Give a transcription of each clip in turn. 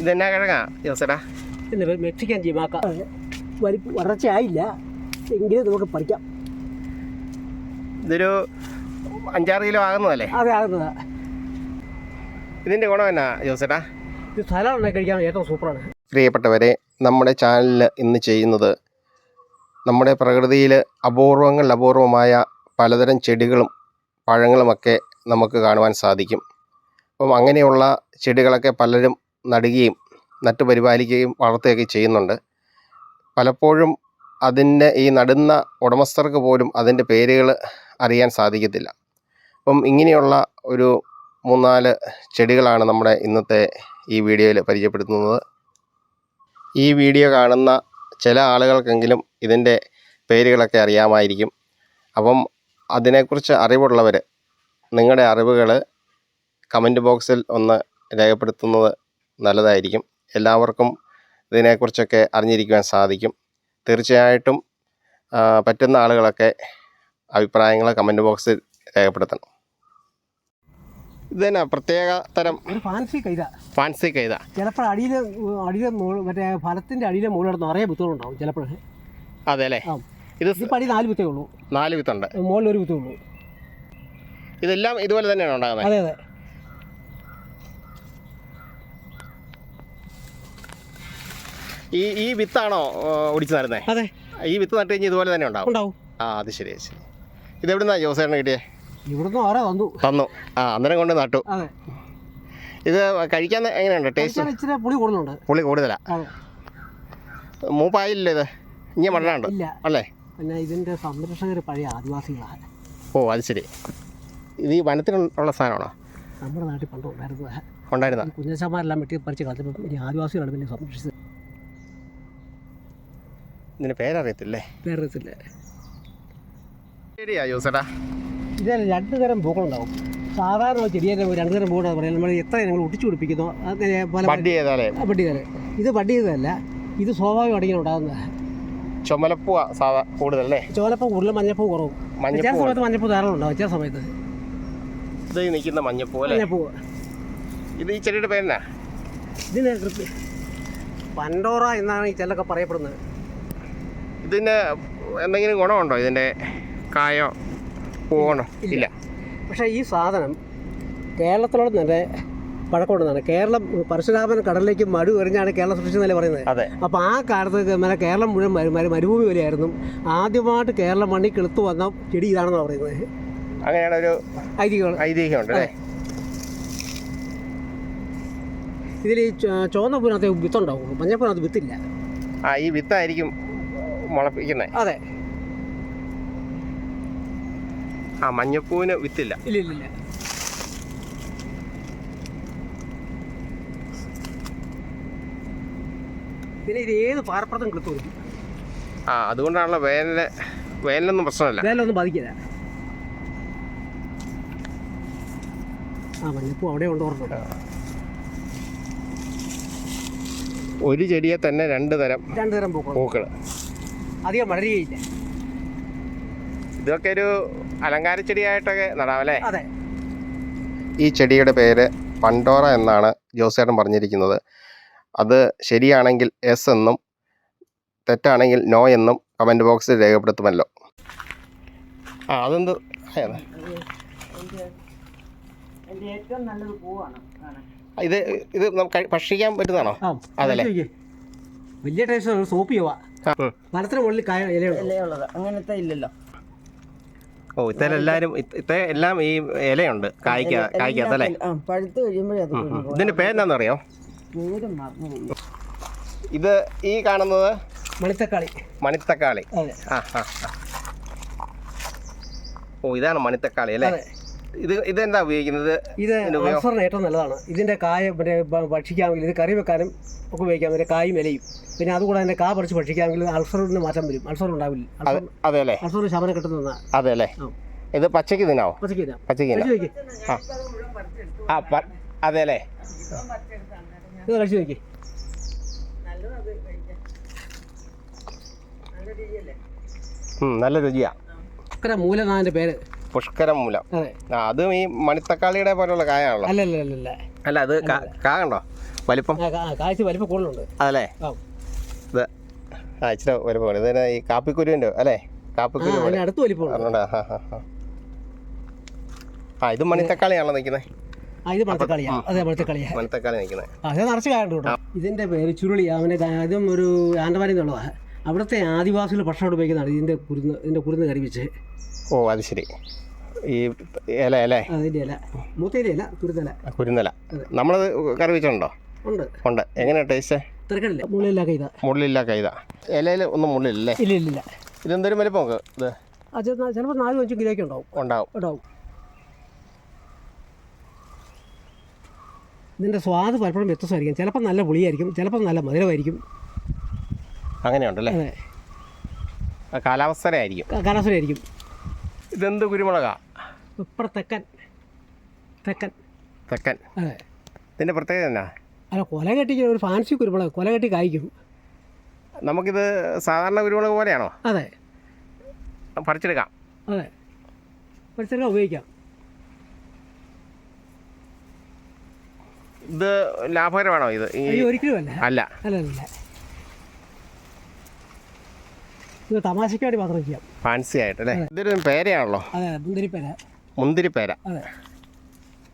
ഇതെന്നാ കിഴങ്ങാ? എന്നിട്ട് മെക്സിക്കൻ ജിമാക്ക വലിപ്പ് വളർച്ചയായില്ല. എങ്കിലും നമുക്ക് പഠിക്കാം. ഇതൊരു അഞ്ചാറ് കിലോ ആകുന്നതല്ലേ? അതെ ആകുന്നതാ. ഇതിന്റെ ഗുണം എന്നാ ജോസേട്ടാ ഇത് ഉണ്ടാക്കി കഴിക്കാൻ ഏറ്റവും സൂപ്പറാണ്. പ്രിയപ്പെട്ടവരെ നമ്മുടെ ചാനലിൽ ഇന്ന് ചെയ്യുന്നത് നമ്മുടെ പ്രകൃതിയിൽ അപൂർവങ്ങളിൽ അപൂർവമായ പലതരം ചെടികളും പഴങ്ങളുമൊക്കെ നമുക്ക് കാണുവാൻ സാധിക്കും. അപ്പം അങ്ങനെയുള്ള ചെടികളൊക്കെ പലരും നടുകയും നട്ടു പരിപാലിക്കുകയും വളർത്തുകയൊക്കെ ചെയ്യുന്നുണ്ട്. പലപ്പോഴും അതിന്റെ ഈ നടുന്ന ഉടമസ്ഥർക്ക് പോലും അതിന്റെ പേരുകൾ അറിയാൻ സാധിക്കത്തില്ല. അപ്പം ഇങ്ങനെയുള്ള ഒരു മൂന്നാൽ ചെടികളാണ് നമ്മുടെ ഇന്നത്തെ ഈ വീഡിയോയിൽ പരിചയപ്പെടുത്തുന്നത്. ഈ വീഡിയോ കാണുന്ന ചില ആളുകൾക്കെങ്കിലും ഇതിന്റെ പേരുകളൊക്കെ അറിയാമായിരിക്കും. അപ്പം അതിനെക്കുറിച്ച് അറിവുള്ളവർ നിങ്ങളുടെ അറിവുകൾ കമന്റ് ബോക്സിൽ ഒന്ന് രേഖപ്പെടുത്തുന്നത് നല്ലതായിരിക്കും. എല്ലാവർക്കും ഇതിനെക്കുറിച്ചൊക്കെ അറിഞ്ഞിരിക്കുവാൻ സാധിക്കും. തീർച്ചയായിട്ടും പറ്റുന്ന ആളുകളൊക്കെ അഭിപ്രായങ്ങൾ കമന്റ് ബോക്സിൽ രേഖപ്പെടുത്തണം. ഇതന്നെ പ്രത്യേക തരം ഒരു ഫാൻസി കൈത. ഫാൻസി കൈത. ചിലപ്പോൾ അടിയിലെ മുകൾ മറ്റേ ഫലത്തിന്റെ അടിയിലെ മുകളിൽ നിറയെ വിത്തുകളുണ്ടാവും ചിലപ്പോൾ അതെ അല്ലേ ഇത് അടി നാല് വിത്തേ ഉള്ളൂ. നാല് വിത്തുണ്ട്. മുകളിൽ ഒരു വിത്തേ ഉള്ളൂ. ഇതെല്ലാം ഇതുപോലെ തന്നെയാണ് ഉണ്ടാകുന്നത്. അതെ അതെ. ഈ ഈ വിത്താണോ ഒടിച്ചു നടുന്നത് അതെ. ഈ വിത്ത് നട്ട് കഴിഞ്ഞ ഇതുപോലെ തന്നെ ഉണ്ടാവും? ഉണ്ടാവും. ആ അത് ശരി ശരി. ഇതെവിടുന്നാ ജോസേട്ടന് കിട്ടിയേ? ഇവിടുന്ന് ആരാ തന്നു തന്നു. ആ അന്നേരം കൊണ്ട് നട്ടു. അതെ. ഇത് കഴിക്കാൻ എങ്ങനെയുണ്ട്? ടേസ്റ്റ്? ഇച്ചിരി പുളി കൂടുതലുണ്ട്. പുളി കൂടുതലാ? മൂപ്പായില്ലേ ഇത്? ഇങ്ങനെ മണ്ണാണ്ട്? ഇല്ല. അല്ലേ? ഇതിന്റെ ഇതിന്റെ സംരക്ഷകർ പഴയ ആദിവാസികളാണ്. ഓ അത് ശരി. ഇത് ഈ വനത്തിനുള്ള സാധനമാണോ? നമ്മുടെ നാട്ടിൽ പണ്ട് ഉണ്ടായിരുന്നു ഉണ്ടായിരുന്നു ഈ കുഞ്ഞച്ചന്മാരെല്ലാം വെട്ടി പറിച്ച് കളഞ്ഞപ്പോൾ ഇനി ആദിവാസികളാണ് പിന്നെ സംരക്ഷിച്ചത്. ഇതിന് പേരറിയത്തില്ലേ? പേരറിയത്തില്ല. ശരിയാ ജോസേട്ടാ ഇത് രണ്ട് തരം പൂക്കളുണ്ടാവും. സാധാരണ ചെടിയെ രണ്ട് തരം പൂക്കളാണ് പറയുന്നത് നമ്മൾ എത്ര ഞങ്ങൾ ഒട്ടിച്ചു പിടിപ്പിക്കുന്നു. അങ്ങനെ പല വണ്ടി ചെയ്താലേ? വണ്ടി ചെയ്താലേ. ഇത് വണ്ടി ചെയ്തതല്ല ഇത് സ്വാഭാവികമായിട്ട് ഇങ്ങനെ ഉണ്ടാകുന്നത് ചുമലപ്പൂ സാധാ കൂടുതലല്ലേ? ചുമലപ്പൂ കൂടുതൽ മഞ്ഞപ്പൂ കുറവും. ചില മഞ്ഞപ്പൂ സമയത്ത് മഞ്ഞപ്പൂ ധാരാളം ഉണ്ടാവും ചില സമയത്ത്. ഇത് നിൽക്കുന്ന മഞ്ഞപ്പൂ അല്ലേ? മഞ്ഞപ്പൂ. ഇത് ഈ ചെടിയുടെ പേരെന്നാ? ഇതിന് പണ്ടോറ എന്നാണ് ഈ ചെല്ലൊക്കെ പറയപ്പെടുന്നത്. ഇതിന് എന്തെങ്കിലും ഗുണമുണ്ടോ? ഇതിന്റെ കായോ പൂവണോ ഇല്ല. പക്ഷേ ഈ സാധനം കേരളത്തിലോട് തന്നെ പഴക്കമുണ്ടെന്നാണ്. കേരളം പരശുരാമൻ കടലിലേക്ക് മടു എറിഞ്ഞാണ് കേരളം സൃഷ്ടിച്ചെന്നല്ലേ പറയുന്നത്. അതെ. അപ്പോൾ ആ കാലത്ത് മറ്റേ കേരളം മുഴുവൻ മരു- മരു- മരുഭൂമി പോലെയായിരുന്നു. ആദ്യമായിട്ട് കേരളം മണ്ണിൽ കിളുത്തു വന്ന ചെടി ഇതാണെന്നാണ് പറയുന്നത്. അങ്ങനെയാണ് ഒരു ഐതിഹ്യം ഐതിഹ്യമുണ്ട് അല്ലേ? ഇതിൽ ഈ ചുവന്ന പൂവിനകത്ത് വിത്തുണ്ടാവുള്ളൂ മഞ്ഞപ്പൂവിനകത്ത് വിത്തില്ല. ആ ഈ വിത്തായിരിക്കും മുളപ്പിക്കുന്നത് അതെ. ആ മഞ്ഞപ്പൂവിന് വിത്തില്ല. ഇല്ല ഇല്ല പിന്നെ ഇത് ഏത് പാർപ്പുറത്തും കിളുത്തു വരും ആ അതുകൊണ്ടാണല്ലോ വേനൽ വേനലൊന്നും പ്രശ്നമല്ല. വേനലൊന്നും ബാധിക്കില്ല. ആ മഞ്ഞപ്പൂ അവിടെ ഉണ്ട് ഒരു ചെടിയെ തന്നെ രണ്ട് തരം രണ്ട് തരം പൂക്കൾ. പൂക്കൾ അധികം വളരുകയില്ല. ഇതൊക്കെ ഒരു അലങ്കാര ചെടിയായിട്ടൊക്കെ നടാവല്ലേ അതെ. ഈ ചെടിയുടെ പേര് പണ്ടോറ എന്നാണ് ജോസേട്ടൻ പറഞ്ഞിരിക്കുന്നത്. അത് ശരിയാണെങ്കിൽ എസ് എന്നും തെറ്റാണെങ്കിൽ നോ എന്നും കമന്റ് ബോക്സിൽ രേഖപ്പെടുത്തുമല്ലോ. ആ അതെന്ത്? ഇത് ഇത് നമുക്ക് ഭക്ഷിക്കാൻ പറ്റുന്നതാണോ? അതല്ലേ? വലിയ ടേസ്റ്റ് സോപ്പ് ചെയ്യുക. മരത്തിന് മുകളിൽ കായ ഇലയുള്ളത്. അങ്ങനത്തെ ഇല്ലല്ലോ. ഓ ഇത്തരെല്ലാവരും ഇത്ത എല്ലാം ഈ ഇലയുണ്ട്. കായ്ക്ക കായ്ക്കാത്തല്ലേ ആ പഴുത്ത് കഴിയുമ്പോഴേ അത് ഉം, ഉം. ഇതിന്റെ പേരെന്നാണെന്നറിയോ പേര് മറന്നു ഇത് ഈ കാണുന്നത്? മണിത്തക്കാളി. മണിത്തക്കാളി. അതെ. ആ ആ ആ. ഓ ഇതാണ് മണിത്തക്കാളി അല്ലേ? അതെ. ഇത് ഇതെന്താ ഉപയോഗിക്കുന്നത്? ഇത് ഓഫറിന്? അൾസറിന് ഏറ്റവും നല്ലതാണ്. ഇതിന്റെ കായ മറ്റേ ഭക്ഷിക്കാമെങ്കിൽ ഇത് കറി വെക്കാനും ഒക്കെ ഉപയോഗിക്കാം. മറ്റേ കായും ഇലയും. പിന്നെ അതുകൂടെ അതിന്റെ കാ പറിച്ച് ഭക്ഷിക്കാമെങ്കിൽ അൾസറിന് മാറ്റം വരും. അൾസർ ഉണ്ടാവില്ല. അതെ അല്ലേ? അൾസറിന് ശമനം കിട്ടുന്നതാണ് അതെ അല്ലേ? ഇത് പച്ചയ്ക്ക് തിന്നാവോ? പച്ചയ്ക്ക് തിന്നാം. ആ അതെ അല്ലേ? ഇത് കഴിച്ചു നോക്കി. നല്ല രുചിയാ. മൂലനാഥന്റെ പേര്. പുഷ്കരം മൂലം അതെ ഈ മണിത്തക്കാളിയുടെ പോലുള്ള കായാണല്ലോ. അല്ല അല്ല അല്ല അത് കാ കണ്ടോ വലിപ്പം? ആ, കാ- കാഴ്ച വലിപ്പം കൂടുതലുണ്ട്. അതല്ലേ? ഇത് ആ ഇച്ചിരി വലിപ്പമാണ് ഇതിന് ഈ കാപ്പിക്കുരുവിന്റെ അല്ലേ? കാപ്പിക്കുരു അടുത്ത് വലിപ്പമുണ്ട് ആ ഇത് മണിത്തക്കാളിയാണോ നിൽക്കുന്നത്. ആ ഇത് മണത്തക്കളിയാ. അതെ മണത്തക്കളിയാ. മണിത്തക്കാളി നിൽക്കുന്നത്. അത് നിറച്ച് കായുണ്ട് കേട്ടോ. ഇതിന്റെ പേര് ചുരുളി. അവനെ ഇതും ഒരു ആണ്ടമാരി എന്നുള്ളതാണ് അവിടുത്തെ ആദിവാസികൾ ഭക്ഷണം ഉപയോഗിക്കുന്നതാണ്. ഇതിന്റെ കുരുന്ന് ഇതിന്റെ കുരുന്ന് കറി വെച്ച്. ഓ അത് ശരി. ഈ ഇല അല്ലേ അതിന്റെ ഇല. മൂത്തേരി ഇല കുരുന്നില. കുരുന്നില. നമ്മളത് കറി വെച്ചിട്ടുണ്ടോ ഉണ്ട്. ഉണ്ട്. എങ്ങനെയാണ് ടേസ്റ്റ് തിരക്കടില്ല. മുള്ളില്ല കൈത. മുള്ളില്ല കൈത. ഇലയിൽ ഒന്നും മുള്ളില്ലല്ലേ ഇല്ല ഇല്ല ഇതെന്തൊരു വലിപ്പം ഇത്? അത് ചിലപ്പോൾ നാലും അഞ്ചും കിലോയ്ക്ക് ഉണ്ടാവും. ഉണ്ടാവും. ഉണ്ടാവും. ഇതിന്റെ സ്വാദ് പലപ്പോഴും വ്യത്യസ്തമായിരിക്കും. ചിലപ്പോൾ നല്ല പുളിയായിരിക്കും ചിലപ്പോൾ നല്ല മധുരമായിരിക്കും. അങ്ങനെയുണ്ടല്ലേ? കാലാവസ്ഥ ആ കാലാവസ്ഥയുടെ ആയിരിക്കും. കാലാസുരമായിരിക്കും ഇതെന്ത് കുരുമുളകാ? ഇപ്പറ തെക്കൻ. തെക്കൻ. തെക്കൻ അതെ. ഇതിന്റെ പ്രത്യേകത എന്നാ? അല്ല കൊല കെട്ടിക്ക് ഒരു ഫാൻസി കുരുമുളക് കൊല കെട്ടി കായ്ക്കും. നമുക്കിത് സാധാരണ കുരുമുളക് പോലെയാണോ? അതെ. പറിച്ചെടുക്കാം. അതെ. പറിച്ചെടുക്കാൻ ഉപയോഗിക്കാം. ഇത് ലാഭകരമാണോ ഇത്? ഈ അയ്യോ ഒരിക്കലും അല്ല. അല്ല അല്ല അല്ല ഇത് തമാശയ്ക്ക് വേണ്ടി മാത്രം ചെയ്യാം ഫാൻസി ആയിട്ട് അല്ലേ ഇതൊരു പേരയാണല്ലോ. അതെ മുന്തിരിപ്പേര. മുന്തിരിപ്പേര. അതെ.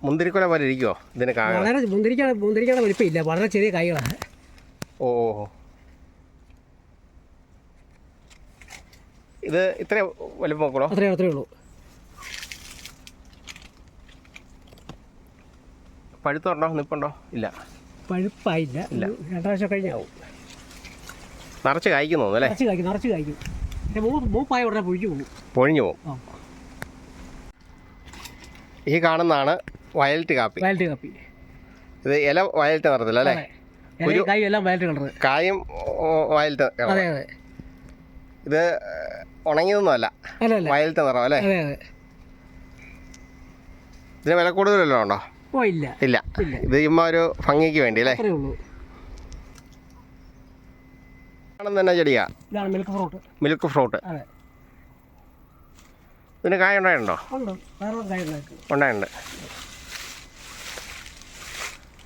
മുന്തിരിക്കൊല പോലെ ഇരിക്കുമോ ഇതിന് വളരെ മുന്തിരിക്കാണ് മുന്തിരിക്കാണ് വലിപ്പമില്ല. വളരെ ചെറിയ കായ്കളാണ്. ഓ. ഇത് ഇത്ര വലിപ്പം അത്രേ അത്രേ ഉള്ളൂ. പഴുത്തുണ്ടോ നിപ്പുണ്ടോ? ഇല്ല. പഴുപ്പായില്ല. ഒരു രണ്ടാഴ്ച കഴിഞ്ഞാവും. നിറച്ച് കായ്ക്കുന്നു അല്ലേ? നിറച്ച് കായ്ക്കും നിറച്ച് കായ്ക്കും. പക്ഷേ മൂ മൂപ്പായ ഉടനെ പൊഴിഞ്ഞു പോകും. പൊഴിഞ്ഞു പോകും. ആ. ഈ കാണുന്നതാണ് വയലറ്റ് കാപ്പി. വയലറ്റ് കാപ്പി. ഇത് ഇല വയലറ്റ് നിറത്തില്ല അല്ലേ? അതെ. കായും എല്ലാം വയലറ്റ് കളറ്. കായും ഓ, വയലറ്റ് അതെ അതെ. ഇത് ഉണങ്ങിയതൊന്നുമല്ല അല്ല. അല്ല വയലറ്റ് നിറം അല്ലേ? അതെ അതെ. ഇതിന് വില കൂടുതലല്ലോ ഉണ്ടോ? ഓ ഇല്ല. ഇല്ല. ഇത് ചുമ്മാ ഒരു ഭംഗിക്ക് വേണ്ടി അല്ലേ? ഉള്ളൂ. തന്നെ ചെടിയാ. ഇതാണ് മിൽക്ക് ഫ്രൂട്ട് മിൽക്ക് ഫ്രൂട്ട് അതെ. ഇതിന് കായ ഉണ്ടായിട്ടുണ്ടോ? ഉണ്ടായിട്ടുണ്ട്.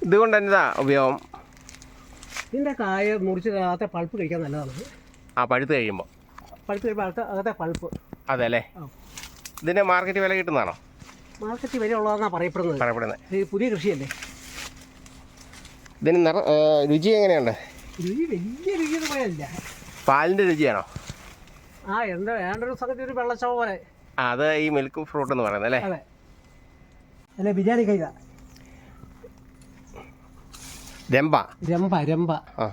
ഇതുകൊണ്ട് എന്താ ഉപയോഗം? ഇതിന്റെ കായ മുറിച്ച് അകത്തെ പൾപ്പ് കഴിക്കാൻ നല്ലതാണ്. ആ പഴുത്ത് കഴിയുമ്പോൾ പഴുത്ത് കഴിയുമ്പോൾ അകത്തെ അകത്തെ പൾപ്പ് അതെ അല്ലേ? ആ. മാർക്കറ്റ് വില കിട്ടുന്നതാണോ? മാർക്കറ്റ് വില ഉള്ളതെന്നാണ് പറയപ്പെടുന്നത്. പറയപ്പെടുന്നത്. ഇത് പുതിയ കൃഷിയല്ലേ? ഇതിന് നിറ രുചി എങ്ങനെയുണ്ട്? രുചി വലിയ രുചിയൊന്നും പോയല്ല പാലിന്റെ രുചിയാണോ? ആ എന്താ വേണ്ട ഒരു സംഗതി ഒരു വെള്ളച്ചവ പോലെ. അത് ഈ മിൽക്ക് ഫ്രൂട്ട് എന്ന് പറയുന്നത് അല്ലേ? അതെ. അല്ലെ ബിരിയാണി കൈത രമ്പ. രമ്പ രമ്പ. ആ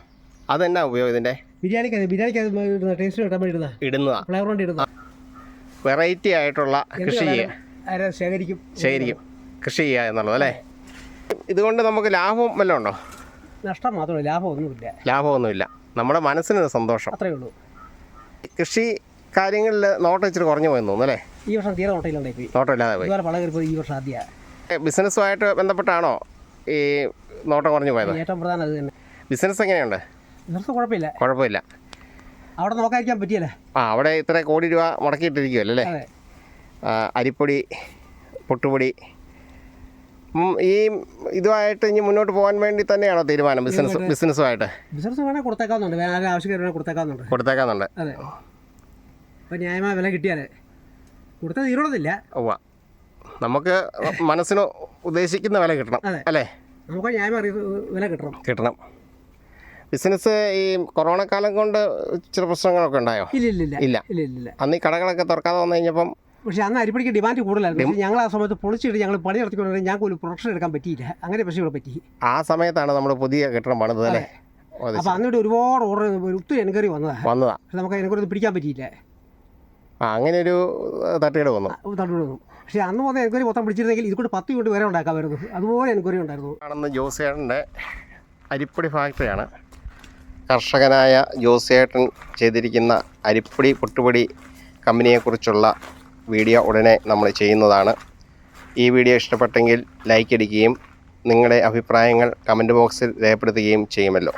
അതെന്നാ ഉപയോഗം ഇതിന്റെ? ബിരിയാണിക്ക് ബിരിയാണിക്ക് ഇടുന്ന ടേസ്റ്റ് കിട്ടാൻ വേണ്ടി ഇടുന്ന. ഇടുന്നതാ. ഫ്ലേവർ കൊണ്ട് ഇടുന്ന. വെറൈറ്റി ആയിട്ടുള്ള കൃഷി ചെയ്യുക ആരെ ശേഖരിക്കും? ശേഖരിക്കും. കൃഷി ചെയ്യുക എന്നുള്ളത് അല്ലേ? ഇതുകൊണ്ട് നമുക്ക് ലാഭം വല്ലതും ഉണ്ടോ? നഷ്ടം മാത്രമേ ലാഭമൊന്നുമില്ല. ലാഭമൊന്നുമില്ല. നമ്മുടെ മനസ്സിന് സന്തോഷം. അത്രേ ഉള്ളൂ. കൃഷി കാര്യങ്ങളിൽ നോട്ടം ഇച്ചിരി കുറഞ്ഞു പോയെന്ന് തോന്നുന്നു അല്ലേ? ഈ വർഷം തീരെ നോട്ടയിലുണ്ടായി പോയി. നോട്ടമില്ലാതെ പോയി. ഇതുപോലെ പണം കയറിപ്പോയി ഈ വർഷം ആദ്യ. ബിസിനസ്സുമായിട്ട് ബന്ധപ്പെട്ടാണോ ഈ നോട്ടം കുറഞ്ഞു പോയത്? ഏറ്റവും പ്രധാനം അത് തന്നെ. ബിസിനസ് എങ്ങനെയുണ്ട്? ബിസിനസ് കുഴപ്പമില്ല. കുഴപ്പമില്ല. അവിടെ നോക്കാതിരിക്കാൻ പറ്റിയല്ലേ? ആ അവിടെ ഇത്ര കോടി രൂപ മുടക്കിയിട്ടിരിക്കുമല്ലോ അല്ലേ? അരിപ്പൊടി പൊട്ടുപൊടി ഈ ഇതുമായിട്ട് ഇനി മുന്നോട്ട് പോകാൻ വേണ്ടി തന്നെയാണോ തീരുമാനം ബിസിനസ് ബിസിനസ്സുമായിട്ട്? ബിസിനസ് വേണേൽ കൊടുത്തേക്കാവുന്നുണ്ട്. വേറെ ആവശ്യക്കാർ കൊടുത്തേക്കാവുന്നുണ്ട്. കൊടുത്തേക്കാന്നുണ്ട് അതെ. അപ്പോൾ ന്യായമായ വില കിട്ടിയാലേ. കൊടുത്താൽ തീരുള്ളതില്ല ഉവ്വ. നമുക്ക് മനസ്സിന് ഉദ്ദേശിക്കുന്ന വില കിട്ടണം അതെ. അല്ലേ? നമുക്ക് ന്യായമായ റീ- വില കിട്ടണം. കിട്ടണം. ബിസിനസ് ഈ കൊറോണ കാലം കൊണ്ട് ചില പ്രശ്നങ്ങളൊക്കെ ഉണ്ടായോ? ഇല്ല ഇല്ല. ഇല്ല ഇല്ല ഇല്ല ഇല്ല അന്ന് ഈ കടകളൊക്കെ തുറക്കാതെ വന്നു കഴിഞ്ഞപ്പം പക്ഷേ അന്ന് അരിപ്പടിക്ക് ഡിമാൻഡ് കൂടുതലായിരുന്നു. പക്ഷേ ഞങ്ങൾ ആ സമയത്ത് പൊളിച്ചിട്ട് ഞങ്ങൾ പണി നടത്തിക്കൊണ്ട് ഞങ്ങൾക്ക് ഒരു പ്രൊഡക്ഷൻ എടുക്കാൻ പറ്റിയില്ല. അങ്ങനെ പക്ഷേ ഇവിടെ പറ്റി. ആ സമയത്താണ് നമ്മൾ പുതിയ കെട്ടിടം പണിത് അല്ലേ? അന്നിട്ട് അപ്പോൾ അന്നിവിടെ ഒരുപാട് ഓർഡർ ഒത്തിരി എൻക്വയറി വന്നതാണ് വന്നതാ. പക്ഷെ നമുക്ക് എൻക്വയറി പിടിക്കാൻ പറ്റിയില്ല. ആ അങ്ങനെ ഒരു തട്ടുകട വന്നു. തട്ടുവിടുന്നു പക്ഷേ അന്ന് വന്ന എൻക്വയറി മൊത്തം പിടിച്ചിരുന്നെങ്കിൽ ഇതുകൊണ്ട് പത്ത് യൂണിറ്റ് വരെ ഉണ്ടാക്കാമായിരുന്നു. അതുപോലെ എൻക്വയറി ഉണ്ടായിരുന്നു. ആണെന്ന് ജോസേട്ടന്റെ അരിപ്പൊടി ഫാക്ടറിയാണ്. കർഷകനായ ജോസേട്ടൻ ചെയ്തിരിക്കുന്ന അരിപ്പൊടി പൊട്ടുപൊടി കമ്പനിയെക്കുറിച്ചുള്ള വീഡിയോ ഉടനെ നമ്മൾ ചെയ്യുന്നതാണ്. ഈ വീഡിയോ ഇഷ്ടപ്പെട്ടെങ്കിൽ ലൈക്ക് അടിക്കുകയും നിങ്ങളുടെ അഭിപ്രായങ്ങൾ കമന്റ് ബോക്സിൽ രേഖപ്പെടുത്തുകയും ചെയ്യുമല്ലോ.